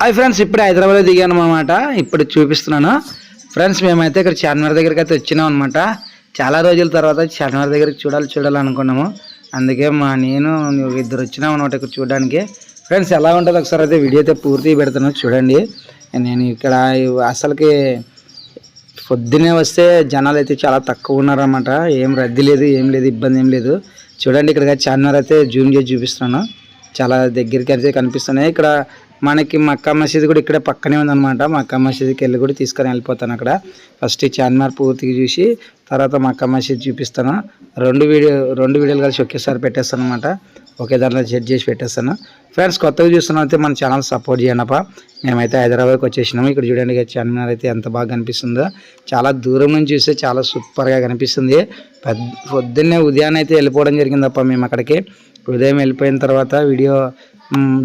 Hi friends ఇప్పుడు హైదరాబాద్ దిగాను అనమాట ఇప్పుడు చూపిస్తున్నాను. ఫ్రెండ్స్ మేమైతే ఇక్కడ చార్మినార్ దగ్గరికి అయితే వచ్చినాం అనమాట చాలా రోజుల తర్వాత చార్మినార్ దగ్గరికి చూడాలి చూడాలి అనుకున్నాము. అందుకే మా నేను నువ్వు ఇద్దరు వచ్చినాం అనమాట ఇక్కడ చూడడానికి. ఫ్రెండ్స్ ఎలా ఉంటుందో ఒకసారి అయితే వీడియో అయితే పూర్తిగా పెడతాను చూడండి. నేను ఇక్కడ అసలుకి పొద్దునే వస్తే జనాలు అయితే చాలా తక్కువ ఉన్నారన్నమాట. ఏం రద్దీ లేదు ఏం లేదు ఇబ్బంది ఏం లేదు. చూడండి ఇక్కడ చార్మినార్ అయితే జూమ్ చేసి చూపిస్తున్నాను. చాలా దగ్గరికి అయితే కనిపిస్తున్నాయి. ఇక్కడ మనకి మక్కా మసీద్ కూడా ఇక్కడ పక్కనే ఉందన్నమాట. మక్కా మసీద్కి వెళ్ళి కూడా తీసుకొని వెళ్ళిపోతాను అక్కడ. ఫస్ట్ ఈ చార్మినార్ పూర్తిగా చూసి తర్వాత మక్కా మసీద్ చూపిస్తాను. రెండు వీడియో రెండు వీడియోలు కలిసి ఒకేసారి పెట్టేస్తాను అనమాట ఒకే దాంట్లో సెట్ చేసి పెట్టేస్తాను. ఫ్రెండ్స్ కొత్తగా చూస్తున్నైతే అయితే మన ఛానల్ సపోర్ట్ చేయండిప మేమైతే హైదరాబాద్కి వచ్చేసినాము. ఇక్కడ చూడండి చార్మినార్ అయితే ఎంత బాగా కనిపిస్తుందో. చాలా దూరం నుంచి చూస్తే చాలా సూపర్గా కనిపిస్తుంది. పెద్ద పొద్దున్నే ఉదయాన్నే అయితే వెళ్ళిపోవడం జరిగిందప్ప మేము అక్కడికి. ఉదయం వెళ్ళిపోయిన తర్వాత వీడియో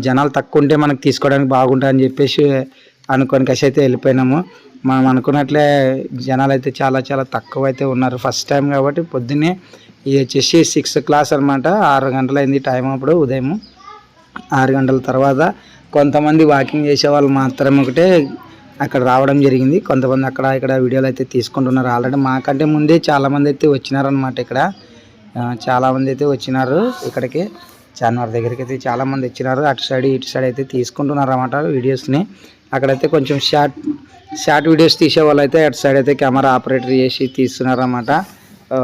జనాలు తక్కువ ఉంటే మనకు తీసుకోవడానికి బాగుంటుందని చెప్పేసి అనుకోని కసి అయితే వెళ్ళిపోయినాము. మనం అనుకున్నట్లే జనాలు అయితే చాలా చాలా తక్కువ అయితే ఉన్నారు. ఫస్ట్ టైం కాబట్టి పొద్దున్నే ఇది వచ్చేసి సిక్స్ క్లాస్ అనమాట ఆరు గంటలైంది టైం అప్పుడు ఉదయం. ఆరు గంటల తర్వాత కొంతమంది వాకింగ్ చేసే వాళ్ళు ఒకటే అక్కడ రావడం జరిగింది. కొంతమంది అక్కడ ఇక్కడ వీడియోలు అయితే తీసుకుంటున్నారు. ఆల్రెడీ మాకంటే ముందే చాలామంది అయితే వచ్చినారనమాట ఇక్కడ. చాలామంది అయితే వచ్చినారు ఇక్కడికి. చార్మినార్ దగ్గరికి అయితే చాలామంది వచ్చినారు. అటు సైడ్ ఇటు సైడ్ అయితే తీసుకుంటున్నారు అన్నమాట వీడియోస్ని. అక్కడైతే కొంచెం షార్ట్ షార్ట్ వీడియోస్ తీసే వాళ్ళు అయితే అటు సైడ్ అయితే కెమెరా ఆపరేటర్ చేసి తీస్తున్నారన్నమాట.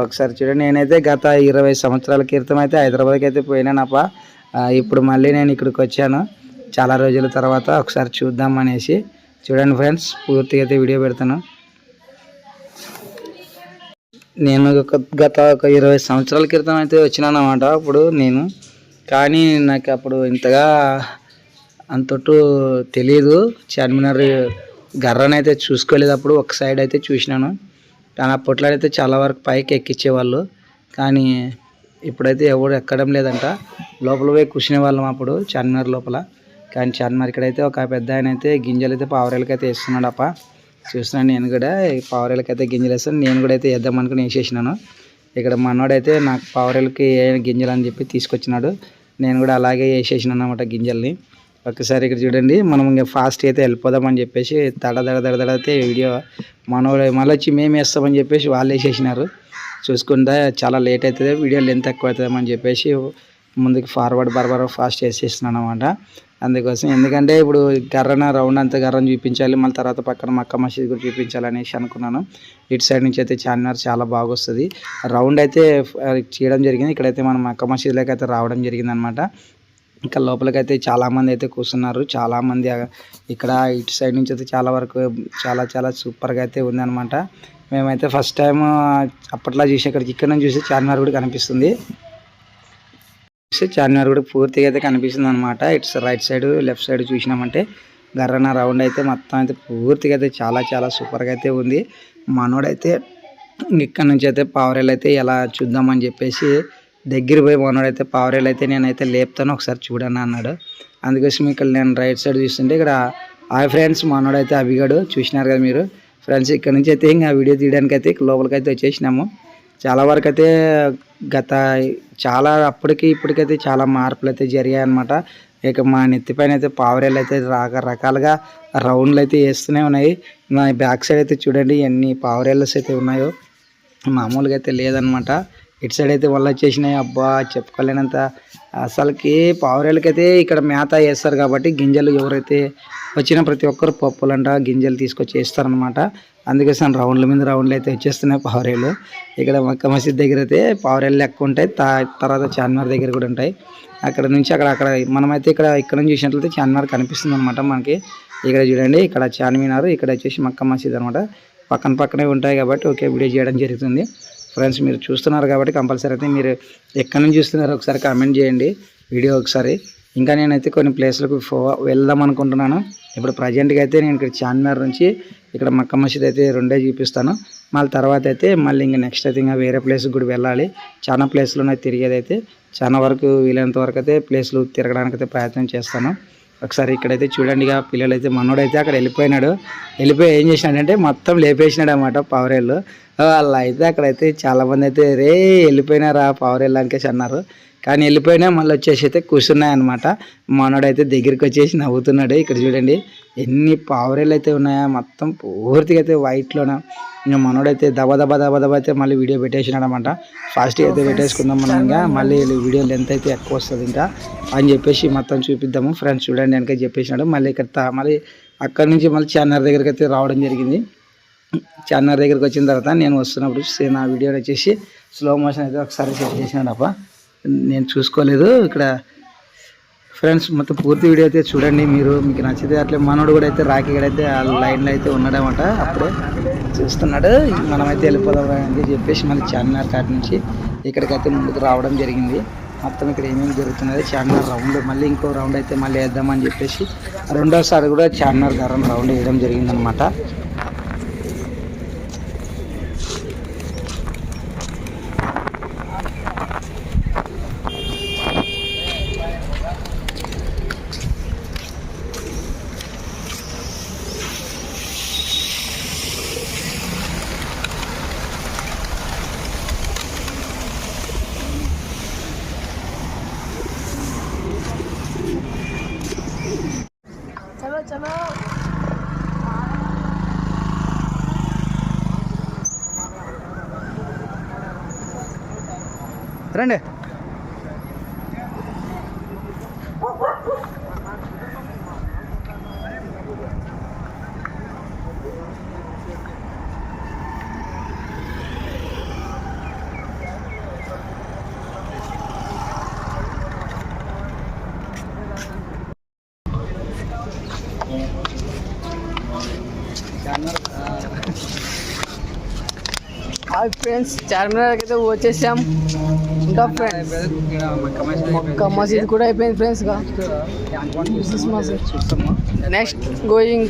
ఒకసారి చూడండి. నేనైతే గత ఇరవై సంవత్సరాల క్రితం అయితే హైదరాబాద్కి అయితే పోయినానప్ప. ఇప్పుడు మళ్ళీ నేను ఇక్కడికి వచ్చాను. చాలా రోజుల తర్వాత ఒకసారి చూద్దాం అనేసి. చూడండి ఫ్రెండ్స్ పూర్తిగా అయితే వీడియో పెడతాను. నేను ఒక గత ఒక ఇరవై సంవత్సరాల క్రితం అయితే వచ్చినానమాట అప్పుడు నేను కానీ నాకు అప్పుడు ఇంతగా అంతటు తెలియదు చార్మినార్ గర్రని అయితే చూసుకోలేదు అప్పుడు ఒక సైడ్ అయితే చూసినాను. కానీ అప్పట్లో అయితే చాలా వరకు పైకి ఎక్కించేవాళ్ళు కానీ ఇప్పుడైతే ఎవరు ఎక్కడం లేదంట. లోపల పోయి కూర్చునే వాళ్ళం అప్పుడు చార్మినార్ లోపల. కానీ చార్మినార్ ఇక్కడైతే ఒక పెద్ద ఆయన అయితే గింజలు అయితే పావురాలకి అయితే వేస్తున్నాడు అప్ప చూస్తున్నాను నేను కూడా. ఈ అయితే గింజలు వేస్తాను. నేను కూడా అయితే వేద్దాం అనుకుని వేసేసినాను. ఇక్కడ మనోడైతే నాకు పావురాలకి ఏ గింజలు అని చెప్పి తీసుకొచ్చినాడు. నేను కూడా అలాగే వేసేసినాను అన్నమాట గింజల్ని. ఒకసారి ఇక్కడ చూడండి మనం ఇంకా ఫాస్ట్ అయితే వెళ్ళిపోదామని చెప్పేసి దడ దడ దడ దడ అయితే వీడియో మన మళ్ళీ వచ్చి మేము వేస్తామని చెప్పేసి వాళ్ళు వేసేసినారు. చూసుకుంటే చాలా లేట్ అవుతుంది వీడియో లెంత్ ఎక్కువ అవుతుందని చెప్పేసి ముందుకు ఫార్వర్డ్ బర్బర్ ఫాస్ట్ వేసేస్తున్నాను అనమాట అందుకోసం ఎందుకంటే ఇప్పుడు గర్రన రౌండ్ అంతా గర్రను చూపించాలి మళ్ళీ తర్వాత పక్కన మక్క మసీద్ కూడా చూపించాలనేసి అనుకున్నాను. ఇటు సైడ్ నుంచి అయితే చార్మినార్ చాలా బాగొస్తుంది. రౌండ్ అయితే చేయడం జరిగింది. ఇక్కడైతే మనం మక్క మసీద్లోకి అయితే రావడం జరిగింది అనమాట ఇంకా లోపలికైతే చాలామంది అయితే కూర్చున్నారు. చాలామంది ఇక్కడ ఇటు సైడ్ నుంచి అయితే చాలా వరకు చాలా చాలా సూపర్గా అయితే ఉందన్నమాట. మేమైతే ఫస్ట్ టైం అప్పట్లో చూసి ఇక్కడ ఇక్కడ నుంచి చూసి చార్మినార్ కూడా కనిపిస్తుంది. చార్మినార్ కూడా పూర్తిగా అయితే కనిపిస్తుంది అనమాట it's right side left side చూసినామంటే గర్రన రౌండ్ అయితే మొత్తం అయితే పూర్తిగా అయితే చాలా చాలా సూపర్గా అయితే ఉంది. మనోడైతే ఇక్కడ నుంచి అయితే పావురేలు అయితే ఎలా చూద్దామని చెప్పేసి దగ్గర పోయి మనోడైతే పావురేలు అయితే నేనైతే లేపుతాను ఒకసారి చూడను అన్నాడు. అందుకోసం ఇక్కడ నేను రైట్ సైడ్ చూస్తుంటే ఇక్కడ ఆ ఫ్రెండ్స్ మనోడైతే అభిగాడు చూసినారు కదా మీరు. ఫ్రెండ్స్ ఇక్కడ నుంచి అయితే ఇంకా వీడియో తీయడానికి అయితే లోపలికి అయితే వచ్చేసినాము. చాలా వరకు అయితే గత చాలా అప్పటికి ఇప్పటికైతే చాలా మార్పులు అయితే జరిగాయి అనమాట ఇక మా నెత్తిపైన అయితే పావురేలు అయితే రకరకాలుగా రౌండ్లు అయితే వేస్తూనే ఉన్నాయి. నా బ్యాక్ సైడ్ అయితే చూడండి ఎన్ని పావురేళ్ళస్ అయితే ఉన్నాయో. మామూలుగా అయితే లేదనమాట ఇటు సైడ్ అయితే వల్ల వచ్చేసినాయి. అబ్బా చెప్పుకోలేనంత అసలుకి పావురేలకైతే ఇక్కడ మేత వేస్తారు కాబట్టి గింజలు ఎవరైతే వచ్చిన ప్రతి ఒక్కరు పప్పులంట గింజలు తీసుకొచ్చి వేస్తారనమాట అందుకోసం రౌండ్ల మీద రౌండ్లు అయితే వచ్చేస్తున్నాయి పావరేలు ఇక్కడ మక్క మసీద్ దగ్గర అయితే పావురేలు ఎక్కువ ఉంటాయి. తా- తర్వాత చార్మినార్ దగ్గర కూడా ఉంటాయి. అక్కడ నుంచి అక్కడ అక్కడ మనమైతే ఇక్కడ ఇక్కడ నుంచి చూసినట్లయితే చార్మినార్ కనిపిస్తుంది అనమాట మనకి. ఇక్కడ చూడండి ఇక్కడ చార్మినార్ ఇక్కడ వచ్చేసి మక్క మసీద్ అనమాట పక్కన పక్కనే ఉంటాయి కాబట్టి ఒకే వీడియో చేయడం జరుగుతుంది. ఫ్రెండ్స్ మీరు చూస్తున్నారు కాబట్టి కంపల్సరీ అయితే మీరు ఎక్కడి నుంచి చూస్తున్నారు ఒకసారి కామెంట్ చేయండి. వీడియో ఒకసారి. ఇంకా నేనైతే కొన్ని ప్లేస్లకు ఫో వెళ్దాం అనుకుంటున్నాను. ఇప్పుడు ప్రజెంట్గా అయితే నేను ఇక్కడ చార్మినార్ నుంచి ఇక్కడ మక్క మసీద్ అయితే రెండే చూపిస్తాను. మళ్ళీ తర్వాత అయితే మళ్ళీ ఇంకా నెక్స్ట్ అయితే ఇంకా వేరే ప్లేస్కి కూడా వెళ్ళాలి. చాలా ప్లేస్లో ఉన్నాయి తిరిగేది అయితే చాలా వరకు వీలైనంత వరకు అయితే ప్లేస్లు తిరగడానికి అయితే ప్రయత్నం చేస్తాను. ఒకసారి ఇక్కడైతే చూడండి ఇక పిల్లలు అయితే మనోడైతే అక్కడ వెళ్ళిపోయినాడు. వెళ్ళిపోయి ఏం చేసినాడంటే మొత్తం లేపేసినాడు అనమాట పవరేళ్ళు వాళ్ళు అయితే అక్కడైతే చాలామంది అయితే రే వెళ్ళిపోయినారా పవరేళ్ళు అనికేసి అన్నారు. కానీ వెళ్ళిపోయినా మళ్ళీ వచ్చేసి అయితే కూర్చున్నాయన్నమాట. మనోడైతే దగ్గరికి వచ్చేసి నవ్వుతున్నాడు. ఇక్కడ చూడండి ఎన్ని పావురేలు అయితే ఉన్నాయా మొత్తం పూర్తిగా అయితే వైట్లోన ఇంకా మనోడైతే దబ దబ దబ దబ అయితే మళ్ళీ వీడియో పెట్టేసినాడు అనమాట ఫాస్ట్గా అయితే పెట్టేసుకుందాం మనం ఇంకా. మళ్ళీ వీడియో లెంత్ అయితే ఎక్కువ వస్తుంది ఇంకా. అని చెప్పేసి మొత్తం చూపిద్దాము. ఫ్రెండ్స్ చూడండి వెనక చెప్పేసినాడు. మళ్ళీ ఇక్కడ మళ్ళీ అక్కడి నుంచి మళ్ళీ చార్నర్ దగ్గరికి అయితే రావడం జరిగింది. చార్నర్ దగ్గరికి వచ్చిన తర్వాత నేను వస్తున్నప్పుడు నా వీడియోని వచ్చేసి స్లో మోషన్ అయితే ఒకసారి సెట్ చేసినాడప్ప. నేను చూసుకోలేదు. ఇక్కడ ఫ్రెండ్స్ మొత్తం పూర్తి వీడియో అయితే చూడండి మీరు. మీకు నచ్చితే అట్లే మనోడు కూడా అయితే రాఖీ కూడా అయితే ఆ లైన్లో అయితే ఉన్నాడనమాట అప్పుడే చూస్తున్నాడు. మనమైతే వెళ్ళిపోదాం అని చెప్పేసి మళ్ళీ చార్మినార్ కాటి నుంచి ఇక్కడికైతే ముందుకు రావడం జరిగింది. మొత్తం ఇక్కడ ఏమేమి జరుగుతున్నది చార్మినార్ రౌండ్ మళ్ళీ ఇంకో రౌండ్ అయితే మళ్ళీ వేద్దామని చెప్పేసి రెండోసారి కూడా చార్మినార్ గారం రౌండ్ వేయడం జరిగిందనమాట చలో రండి. హాయ్ ఫ్రెండ్స్ చార్మినార్కి అయితే వచ్చేసాం. ఇంకా ఫ్రెండ్స్ ఒక్క మసీద్ కూడా అయిపోయింది ఫ్రెండ్స్ నెక్స్ట్ గోయింగ్